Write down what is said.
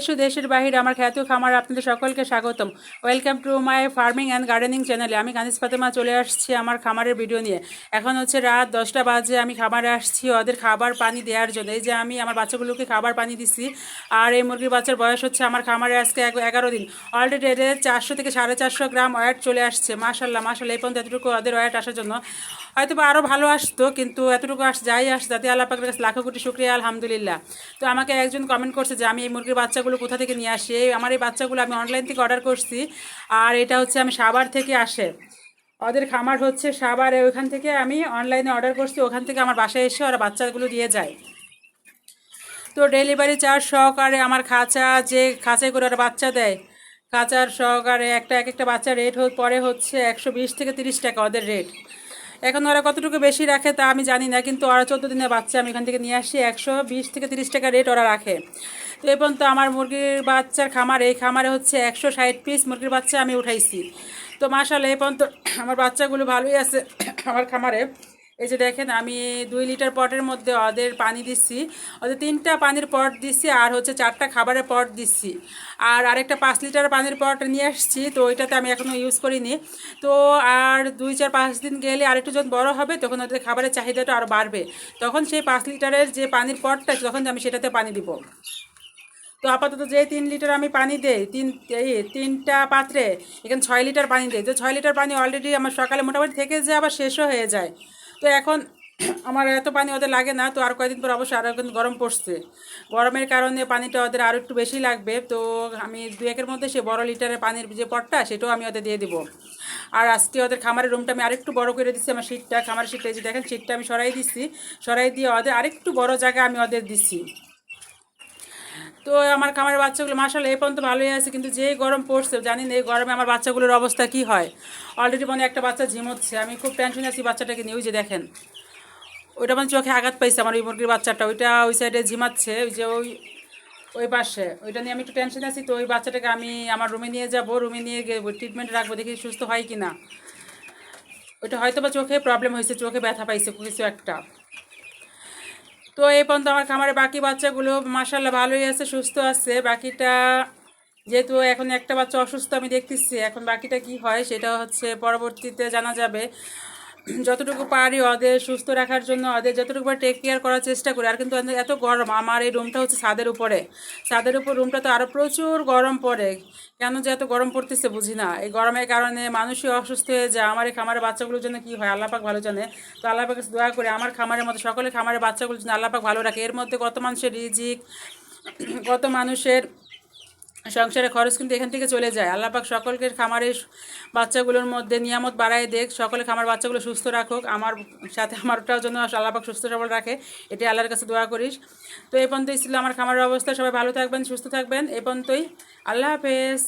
দেশ দেশের বাহিরে আমার খ্যাত খামার, আপনাদের সকলকে স্বাগতম। Welcome to my farming and gardening চ্যানেলে আমি কানিস ফাতেমা চলে আসছি আমার খামারের ভিডিও নিয়ে। এখন হচ্ছে রাত দশটা বাজে, আমি খামারে আসছি ওদের খাবার পানি দেওয়ার জন্য। এই যে আমি আমার বাচ্চাগুলোকে খাবার পানি দিচ্ছি আর এই মুরগির বাচ্চার বয়স হচ্ছে আমার খামারে আজকে এগারো দিন। অলরেডি এদের চারশো থেকে সাড়ে চারশো গ্রাম ওয়েট চলে আসছে। মাশাল্লাহ মাশাল্লাহ, এই পর্যন্ত এতটুকু ওদের ওয়েট আসার জন্য। হয়তো বা আরও ভালো আসতো, কিন্তু এতটুকু আস, যাই আস যাতে আল্লাহ পাকের কাছে লাখো কোটি শুক্রিয়া, আলহামদুলিল্লাহ। তো আমাকে একজন কমেন্ট করছে যে আমি এই মুরগির বাচ্চাগুলো কোথা থেকে নিয়ে আসি? আমার এই বাচ্চাগুলো আমি অনলাইন থেকে অর্ডার করছি। আর এটা হচ্ছে আমি সাবার থেকে আসে। ওদের খামার হচ্ছে সাবার। ওইখান থেকে আমি অনলাইনে অর্ডার করছি। ওখান থেকে আমার বাসায় এসে ওরা বাচ্চাগুলো দিয়ে যায়। তো ডেলিভারি চার্জ সহকারে আমার খাঁচা যে খাঁচায় করে ওরা বাচ্চা দেয়, খাঁচার সহকারে একটা এক একটা বাচ্চা রেট পরে হচ্ছে একশো বিশ থেকে তিরিশ টাকা ওদের রেট এখন ওরা কতটুকু বেশি রাখে তা আমি জানি না, কিন্তু ওরা চোদ্দ দিনের বাচ্চা আমি এখান থেকে নিয়ে আসি। একশো বিশ থেকে তিরিশ টাকা রেট ওরা রাখে। তো এই পর্যন্ত আমার মুরগির বাচ্চার খামার, এই খামারে হচ্ছে একশো ষাট পিস মুরগির বাচ্চা আমি উঠাইছি। তো মাসাল এই পর্যন্ত আমার বাচ্চাগুলো ভালোই আছে আমার খামারে। এই যে দেখেন, আমি দুই লিটার পটের মধ্যে ওদের পানি দিচ্ছি। ওদের তিনটা পানির পট দিচ্ছি আর হচ্ছে চারটা খাবারের পট দিচ্ছি। আর আরেকটা পাঁচ লিটার পানির পট নিয়ে আসছি, তো ওইটাতে আমি এখনও ইউজ করিনি। তো আর দুই চার পাঁচ দিন গেলে আরেকটু যখন বড় হবে, তখন ওদের খাবারের চাহিদাটা আরও বাড়বে। তখন সেই পাঁচ লিটারের যে পানির পটটা, তখন আমি সেটাতে পানি দিব। তো আপাতত যে তিন লিটার আমি পানি দেই, তিন, এই তিনটা পাত্রে, এখানে ছয় লিটার পানি দেই। তো ছয় লিটার পানি অলরেডি আমার সকালে মোটামুটি থেকে যায় আবার শেষও হয়ে যায়। তো এখন আমার এত পানি ওদের লাগে না, তো আর কয়েকদিন পর অবশ্যই আরও এখন গরম পড়ছে। গরমের কারণে পানিটা ওদের আরও একটু বেশি লাগবে, তো আমি দু একের মধ্যে সে বড় লিটারের পানির যে পটটা, সেটাও আমি ওদের দিয়ে দিব। আর আজকে ওদের খামারের রুমটা আমি আরেকটু বড় করে দিচ্ছি আমার সিটটা খামারের এই যে দেখেন সিটটা আমি সরাই দিচ্ছি সরাই দিয়ে ওদের আরেকটু বড় জায়গা আমি ওদের দিচ্ছি তো আমার খামারের বাচ্চাগুলো মাসাল এই পর্যন্ত ভালোই আছে, কিন্তু যেই গরম পড়ছে, জানি না এই গরমে আমার বাচ্চাগুলোর অবস্থা কি হয়। অলরেডি মানে একটা বাচ্চা ঝিমোচ্ছে আমি খুব টেনশনে আছি বাচ্চাটাকে নিয়ে, ওই যে দেখেন। ওইটা মানে চোখে আঘাত পাইছে আমার ওই মুরগির বাচ্চাটা, ওইটা ওই সাইডে ঝিমাচ্ছে, ওই যে ওই ওই পাশে। ওইটা নিয়ে আমি একটু টেনশন আছি, তো ওই বাচ্চাটাকে আমি আমার রুমে নিয়ে যাব রুমে নিয়ে গিয়ে ট্রিটমেন্ট রাখব, দেখি সুস্থ হয় কি না ওইটা হয়তো বা চোখে প্রবলেম হয়েছে, চোখে ব্যথা পাইছে কিছু একটা। তো এই পর্যন্ত আমার খামারে বাকি বাচ্চাগুলো মাসাল্লাহ ভালোই আছে, সুস্থ আছে। বাকিটা যেহেতু এখন একটা বাচ্চা অসুস্থ, আমি দেখতেছি। এখন বাকিটা কি হয় সেটা হচ্ছে পরবর্তীতে জানা যাবে। যতটুকু পারি ওদের সুস্থ রাখার জন্য, ওদের যতটুকু পারি টেক কেয়ার করার চেষ্টা করি। আর কিন্তু এত গরম। আমার এই রুমটা হচ্ছে ছাদের উপরে। ছাদের উপর রুমটা তো আরও প্রচুর গরম পড়ে। কেন যে এত গরম পড়তেছে বুঝি না। এই গরমের কারণে মানুষই অসুস্থ হয়ে যায়। আমার এই খামারের বাচ্চাগুলোর জন্য কী হয়? আল্লাপাক ভালো জানে। তো আল্লাপাক দোয়া করে, আমার খামারের মতো সকলে খামারের বাচ্চাগুলোর জন্য আল্লাপাক ভালো রাখে। এর মধ্যে কত মানুষের রিজিক, কত মানুষের সংসারে খরচ কিন্তু এখান থেকে চলে যায়। আল্লাপাক সকলকে খামারের বাচ্চাগুলোর মধ্যে নিয়ামত বাড়ায় দেখ, সকলে খামার বাচ্চাগুলো সুস্থ রাখুক। আমার সাথে আমারটাও জন্য আল্লাপাক সুস্থ সবল রাখে এটি আল্লাহর কাছে দোয়া করিস। তো এ পর্যন্তই ছিল আমার খামারের অবস্থা। সবাই ভালো থাকবেন, সুস্থ থাকবেন। এ পর্যন্তই আল্লাহ হাফেজ।